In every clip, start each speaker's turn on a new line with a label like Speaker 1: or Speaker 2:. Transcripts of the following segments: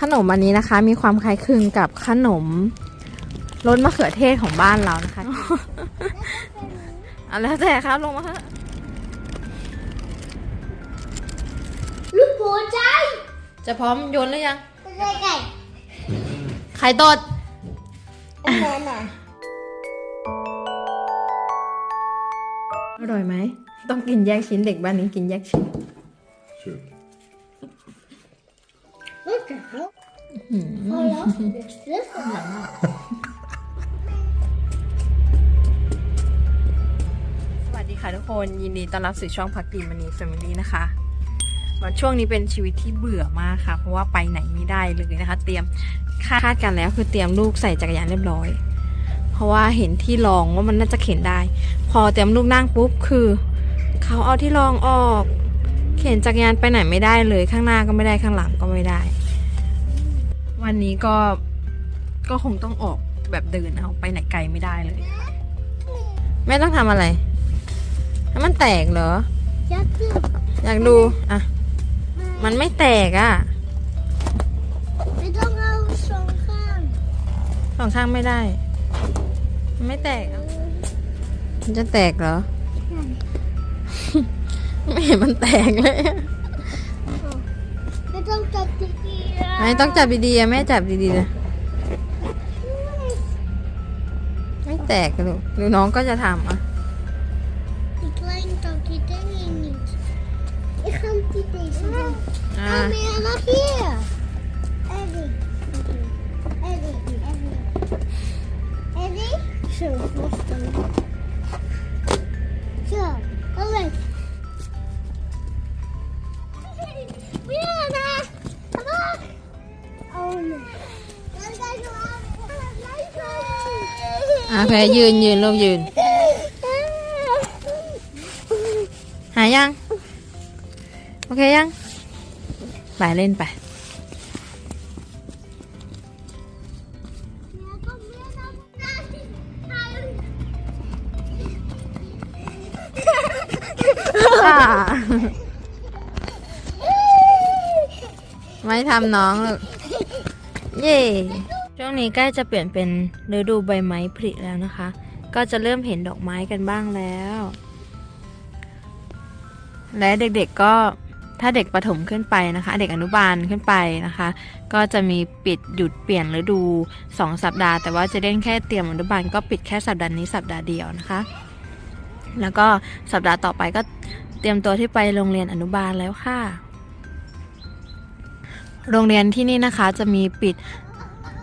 Speaker 1: ขนมอันนี้นะคะ มีความคล้ายคลึงกับขนมรสมะเขือเทศของบ้านเรานะคะเอาแล้วแต่ครับลงมาเถอะ
Speaker 2: ลูกหัวใจ
Speaker 1: จะพร้อมโยนหรือยัง
Speaker 2: ไก่ไก่
Speaker 1: ไข่ตด
Speaker 2: อันนั้นน่ะ
Speaker 1: อร่อยไหม ต้องกินแยกชิ้นเด็กบ้านนี้กินแยกชิ้น
Speaker 3: Sure.
Speaker 1: สวัสดีค่ะทุกคน ยินดีต้อนรับสู่ช่องพักดีมันนี่แฟมิลี่นะคะวันช่วงนี้เป็นชีวิตที่เบื่อมากค่ะ เพราะว่าไปไหนไม่ได้เลยนะคะ เตรียมคาดกันแล้วคือเตรียมลูกใส่จักรยานเรียบร้อย เพราะว่าเห็นที่รองว่ามันน่าจะเข็นได้ พอเตรียมลูกนั่งปุ๊บคือ เขาเอาที่รองออก เข็นจักรยานไปไหนไม่ได้เลยข้างหน้าก็ไม่ได้ข้างหลังก็ไม่ได้ วันนี้ก็ก็คงต้องออกแบบเดินเอาไปไหนไกลไม่ได้เลย แม่ต้องทำอะไรให้มันแตกเหรอ
Speaker 2: Just do.
Speaker 1: อยากดูอะมันไม่แตกอะ
Speaker 2: ไม่ต้องเอาสองข้าง
Speaker 1: สองข้างไม่ได้มันไม่แตกอะมันจะแตกเหรอ ไม่เห็นมันแตกเลยอะ
Speaker 2: ไม่ต้องจับดีๆนะ
Speaker 1: ไม่ต้องจับดีๆอะแม่จับดีๆนะไม่แตกอะลูกดูน้องก็จะทำอะ
Speaker 2: Die kleine Donkey Dingy niet. Ik ga hem die deze doen.
Speaker 1: อ่า
Speaker 2: Kom hier naar hier. Eddie. Eddie. Eddie. Eddie. Zo, vaststellen. Zo,
Speaker 1: แพรยืนยืนลูกยืน หายัง โอเคยัง ไปเล่นไปไม่ทำน้องหรอกเย่ ช่วงนี้ใกล้จะเปลี่ยนเป็นฤดูใบไม้ผลิแล้วนะคะ ก็จะเริ่มเห็นดอกไม้กันบ้างแล้ว และเด็กๆก็ถ้าเด็กประถมขึ้นไปนะคะ เด็กอนุบาลขึ้นไปนะคะ ก็จะมีปิดหยุดเปลี่ยนฤดู 2 สัปดาห์ แต่ว่าจะเล่นแค่เตรียมอนุบาลก็ปิดแค่สัปดาห์นี้สัปดาห์เดียวนะคะ แล้วก็สัปดาห์ต่อไปก็เตรียมตัวที่ไปโรงเรียนอนุบาลแล้วค่ะ โรงเรียนที่นี่นะคะจะมีปิด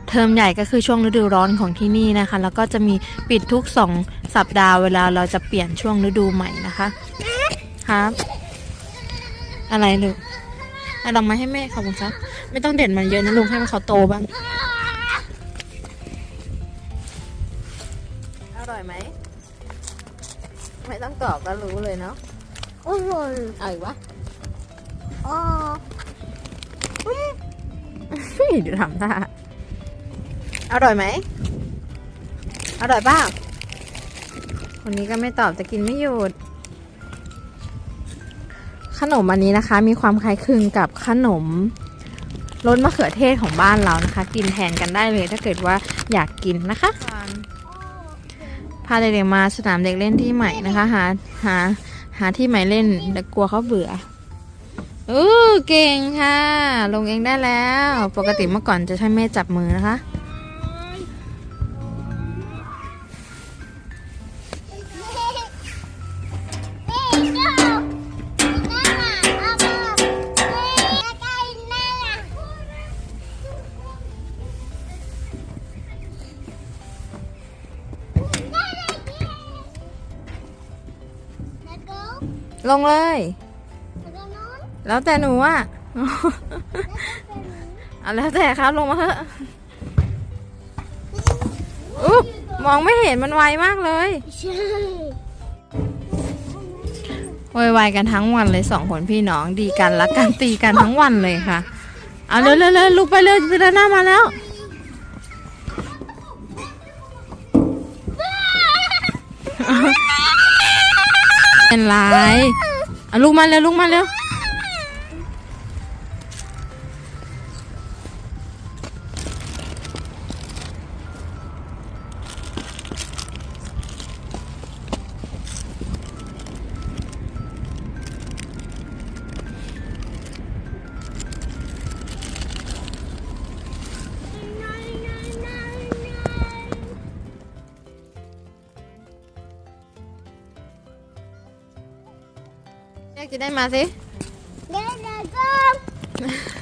Speaker 1: เทอมใหญ่ก็คือช่วงฤดูร้อนของที่นี่นะคะ แล้วก็จะมีปิดทุก 2 สัปดาห์เวลาเราจะเปลี่ยนช่วงฤดูใหม่นะคะครับ อะไรลูกเอาดอกไม้ให้แม่ขอบคุณครับ ไม่ต้องเด็ดมันเยอะนะลุงให้มันเขาโตบ้าง อร่อยไหม ไม่ต้องตอบก็รู้เลยเนาะ
Speaker 2: Oh, oh.
Speaker 1: เอาอีกวะ
Speaker 2: Oh.
Speaker 1: เดี๋ยวทำท่า อร่อยไหม อร่อยป่าคนนี้ก็ไม่ตอบจะกินไม่หยุด ขนมอันนี้นะคะ มีความคล้ายคลึงกับขนมรสมะเขือเทศของบ้านเรานะคะ กินแทนกันได้เลยถ้าเกิดว่าอยากกินนะคะพาเด็กๆมาสนามเด็กเล่นที่ใหม่นะคะ หาหาหาที่ใหม่เล่นแต่กลัวเขาเบื่ออู้เก่งค่ะ ลงเองได้แล้ว ปกติเมื่อก่อนจะใช้แม่จับมือนะคะ ลงเลย แล้วแต่หนูอะเอาแล้วแต่ครับลงมาเถอะอุ๊บมองไม่เห็นมันไวมากเลยโวยวายกันทั้งวันเลยสองคนพี่น้องดีกันรักกันตีกันทั้งวันเลยค่ะ เอาเร็วเร็วเร็วลุกไปเลยเดินหน้ามาแล้ว เป็นไรเอาลูกมาเร็วลูกมาเร็ว กินได้มาสิ
Speaker 2: เดี๋ยวเดี๋ยวก็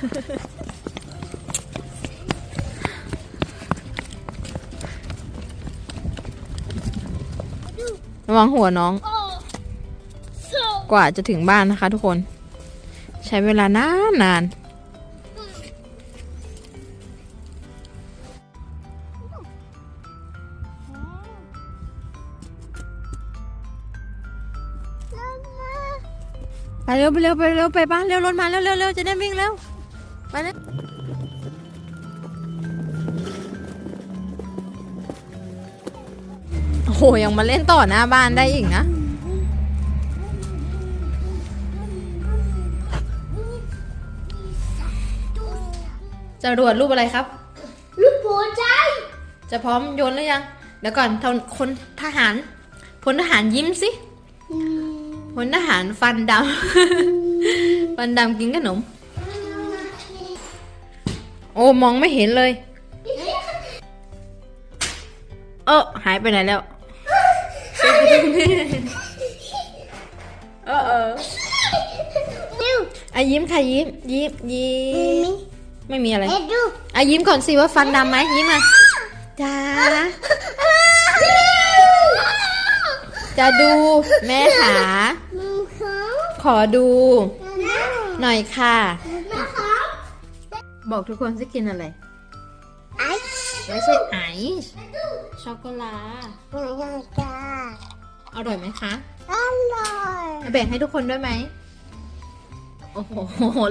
Speaker 1: ระวังหัวน้อง
Speaker 2: โอ้ so
Speaker 1: กว่าจะถึงบ้านนะคะทุกคน ใช้เวลานานนาน ไปเร็วไปเร็วไปเร็วไปบ้านเร็วรถมาเร็วเร็วเร็วจะได้วิ่งเร็วไปเร็วโอ้โหยังมาเล่นต่อหน้าบ้านได้อีกนะจรวดรูปอะไรครับ
Speaker 2: ลูกหัวใจ
Speaker 1: จะพร้อมโยนหรือยัง เดี๋ยวก่อนทนคนทหารพลทหารยิ้มสิ พลทหารฟันดำ ฟันดำกินขนม โอ้มองไม่เห็นเลย เออหายไปไหนแล้ว เออเออ
Speaker 2: ดู
Speaker 1: อะยิ้มค่ะยิ้ม ยิ้มยิ้
Speaker 2: มี
Speaker 1: มไม่มีอะไร
Speaker 2: เอ็ดดู
Speaker 1: อะยิ้มก่อนสิว่าฟันดำไหมยิ้มอะจ้าจะดูแม่ขา
Speaker 2: มือเขา
Speaker 1: ขอดู
Speaker 2: หน้า
Speaker 1: หน่อยค่ะ
Speaker 2: หน้าเขา
Speaker 1: บอกทุกคนจะกินอะไร
Speaker 2: ไอ้
Speaker 1: ไม่ใช่ไอซ์ช็อกโกแลต
Speaker 2: ไม่ใช่จ้า
Speaker 1: อร่อยไหมคะ
Speaker 2: อร่อย
Speaker 1: แบ่งให้ทุกคนด้วยไหมโอ้โห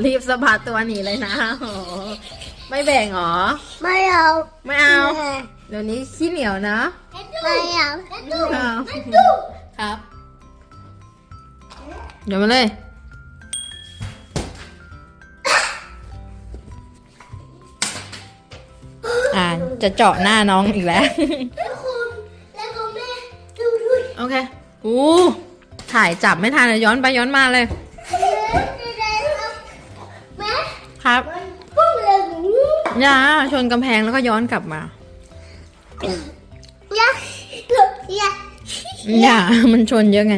Speaker 1: รีบสะบัดตัวหนีเลยนะโอ้โหไม่แบ่งเหรอ
Speaker 2: ไม่เอา
Speaker 1: ไม่เอา เดี๋ยวนี้ขี้เหนียวนะ
Speaker 2: ไม่เอาดู
Speaker 1: ไม่เอา
Speaker 2: ดู
Speaker 1: ครับ เดี๋ยวมาเลย อ่าจะเจาะหน้าน้องอีกแล้ว
Speaker 2: แล้วคุณแล้วคุณแม่ดูดู
Speaker 1: โอเค อู้ ถ่ายจับไม่ทันเลยย้อนไปย้อนมาเลย
Speaker 2: แม่
Speaker 1: ครับ
Speaker 2: พุ่งเลยหนู
Speaker 1: ย่าชนกำแพงแล้วก็ย้อนกลับมา
Speaker 2: ยะยะ
Speaker 1: อย่ามันชนเยอะไง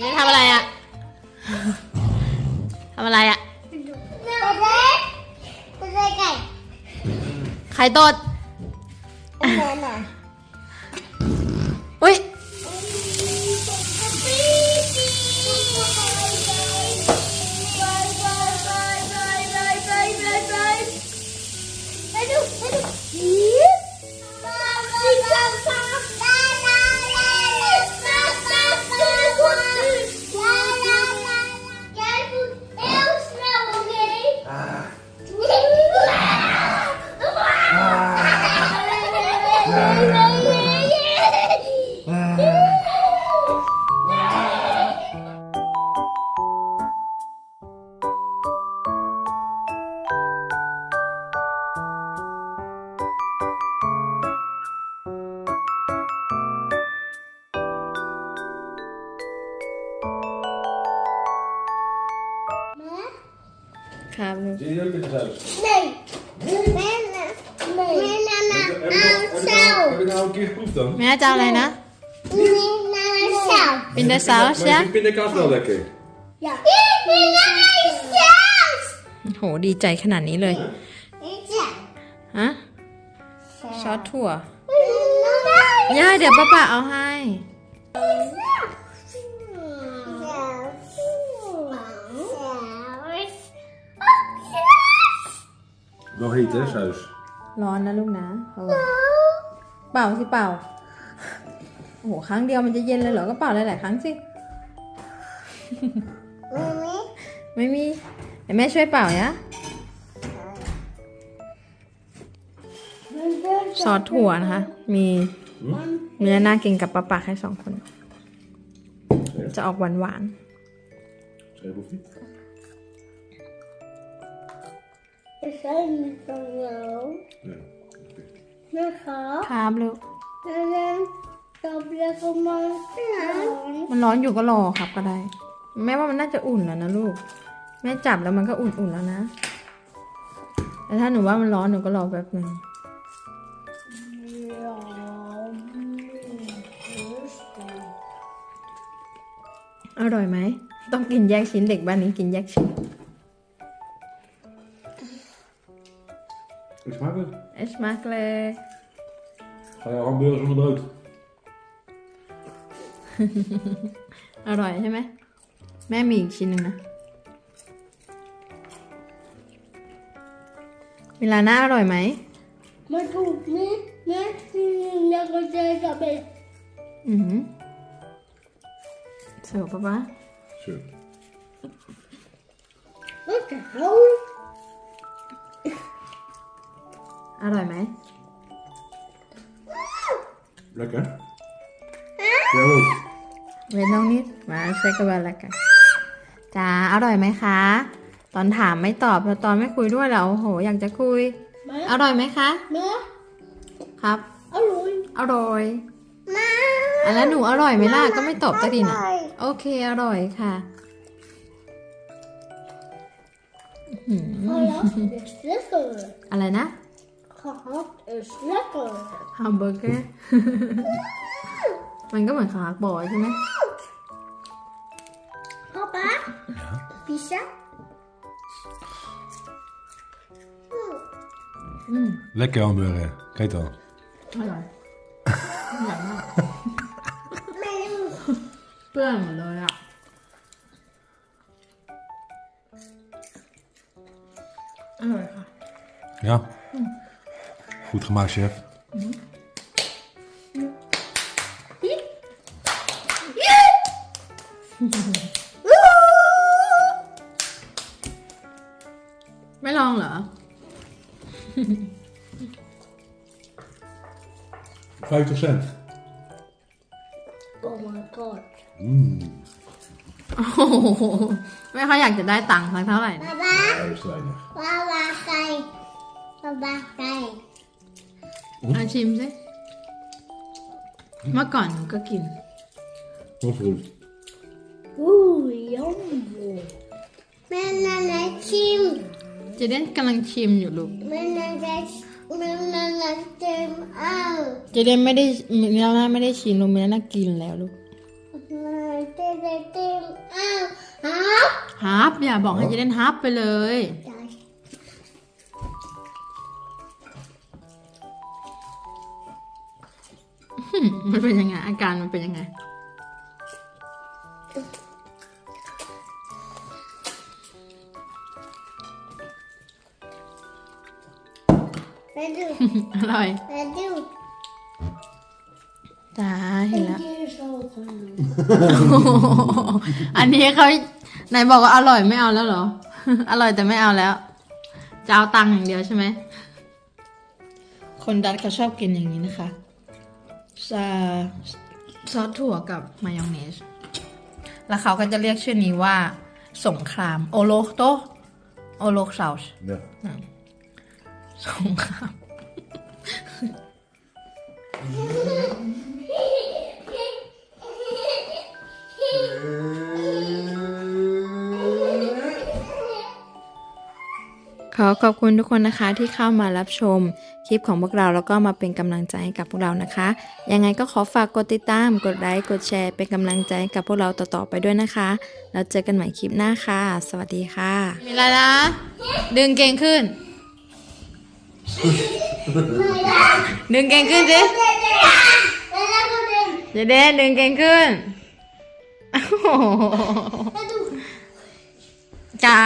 Speaker 1: นี่ทำอะไรอะทำ อะไรอะ
Speaker 2: ไข่ตัวเล็กไก่หน่
Speaker 1: อย
Speaker 3: dan?
Speaker 1: แม่จะเอาอะไรนะ
Speaker 2: Mena na zelf.
Speaker 1: เป็นเดอร์ซาวส์
Speaker 3: Maar
Speaker 1: ใช่
Speaker 3: ik vind pindakaas wel lekker.
Speaker 2: Ja. Mena na zelf.
Speaker 1: โหดีใจขนาดนี้เลย
Speaker 2: Ja.
Speaker 1: ฮะ ซอสถั่ว
Speaker 2: Mena
Speaker 1: ย่าเดี๋ยวป้าป้าเอาให้
Speaker 3: Wel heet hè, saus.
Speaker 1: ร้อนนะลูกนะเออ เป่าสิเป่า โอ้โหครั้งเดียวมันจะเย็นเลยเหรอ ก็เป่าหลายๆครั้งสิ ไม่มีเดี๋ยวแม่ช่วยเป่านะซอสถั่วนะคะ มีเนื้อน่ากินกับปลาปากแค่สองคน จะออกหวานหวาน
Speaker 3: Geen hoeft niet.
Speaker 2: Ik zijn niet van jou.
Speaker 3: Nee.
Speaker 2: Maar ga.
Speaker 1: ๆครับลูก
Speaker 2: En dan stop je voor mijn plan.
Speaker 1: มันร้อนอยู่ก็รอครับก็ได้แม่ว่ามันน่าจะอุ่นแล้วนะลูก แม่จับแล้วมันก็อุ่นๆแล้วนะแต่ถ้าหนูว่ามันร้อนหนูก็รอแป๊บหนึง
Speaker 2: Ja, rustig.
Speaker 1: อร่อยไหม ต้องกินแยกชิ้นเด็กบ้านนี้กินแยกชิ้น
Speaker 3: Is smakelijk?
Speaker 1: เอชมากเลย
Speaker 3: Ga je hamburger zonder brood?
Speaker 1: อร่อยใช่ไหม แม่มีอีกชิ้นหนึ่งนะ เวลาหน้าอร่อยไหม
Speaker 2: มาถูกนี่นะที่แล้วก็จะกลับไป
Speaker 1: อือหือเสิร์ฟปะปะ
Speaker 3: Zo.
Speaker 2: แล้ว
Speaker 1: อร่อยไหม
Speaker 3: Lekker? Ja, ook.
Speaker 1: เวนน้องนิดมาเช็คกันแล้วกันจ้าอร่อยไหมคะ ตอนถามไม่ตอบแล้วตอนไม่คุยด้วยแล้วโอ้โห อยากจะคุย
Speaker 2: มา
Speaker 1: อร่อยไหมคะ
Speaker 2: มา
Speaker 1: ครับ
Speaker 2: อร่อย
Speaker 1: อร่อย
Speaker 2: มา
Speaker 1: อะแล้วหนูอร่อยไหมล่ะก็ไม่ตอบสักทีนะโอเคอร่อยค่ะอื้อหื
Speaker 2: ขอ
Speaker 1: อ
Speaker 2: รับเด็กเล็กเกิน
Speaker 1: อะไรนะ
Speaker 2: ขอรับเด็กเล็กเกิน
Speaker 1: ฮัมเบอร์เกอร์มันก็เหมือนขาบอยใช่ไหม
Speaker 2: พ่อป๊าพิซซ่า
Speaker 1: อืม
Speaker 3: Lekker hamburger. Kijk dan.
Speaker 1: อร่อยอร่อยมาก
Speaker 2: แม่
Speaker 1: เปื้อนหมดเลยอะ อร่อยค่ะ
Speaker 3: Ja. Goed gemaakt, chef.
Speaker 1: ไม่ลองเหรอ
Speaker 3: 50 cent.
Speaker 2: โอ้ my god
Speaker 3: Mmm.
Speaker 1: โอ้โหไม่ค่อยอยากจะได้ตังค์สักเท่าไหร่นะ
Speaker 2: ป๊าป๊า
Speaker 3: Dat is te weinig.
Speaker 2: ป๊าป๊าไก่ป๊าป๊าไก่
Speaker 1: อาชิมสิเมื่อก่อนหนูก็กิน
Speaker 3: Wat goed.
Speaker 2: อู้ยอมแม่นานาชิม
Speaker 1: เจเดนกำลังชิมอยู่ลูก
Speaker 2: แม่นานาแม่นานาชิมอ้าว
Speaker 1: เจเดนไม่ได้มิลาน่าไม่ได้ชิมลูกมิลาน่ากินแล้วลูก
Speaker 2: แม่นานาชิมอ้าวฮะ
Speaker 1: ฮับอย่าบอกให้เจเดนฮับไปเลยหึ มันเป็นยังไง อาการมันเป็นยังไง
Speaker 2: แม่ดู
Speaker 1: อร่อย
Speaker 2: แม่ดู
Speaker 1: จ้าเห็นแล้ว
Speaker 2: กินโซ่คน
Speaker 1: อันนี้เขาไหนบอกว่าอร่อยไม่เอาแล้วเหรอ อร่อยแต่ไม่เอาแล้ว จะเอาตังค์อย่างเดียวใช่ไหม คนดัตเขาชอบกินอย่างนี้นะคะ ซอสซอสถั่วกับมายองเนส แล้วเขาก็จะเรียกชื่อนี้ว่า สงครามโอโลโตโอโลซาส
Speaker 3: Ja.
Speaker 1: สงคราม ขอขอบคุณทุกคนนะคะที่เข้ามารับชมคลิปของพวกเราแล้วก็มาเป็นกำลังใจให้กับพวกเรานะคะ ยังไงก็ขอฝากกดติดตาม กดไลค์ กดแชร์ เป็นกำลังใจให้กับพวกเราต่อๆไปด้วยนะคะ แล้วเจอกันใหม่คลิปหน้าค่ะ สวัสดีค่ะ มีอะไรนะ ดึงเก่งขึ้น ดึงเก่งขึ้นสิ
Speaker 2: แม่ดูคนเดิน
Speaker 1: เจเดนดึงเก่งขึ้นโอ้โห
Speaker 2: แม่ดู
Speaker 1: จ้า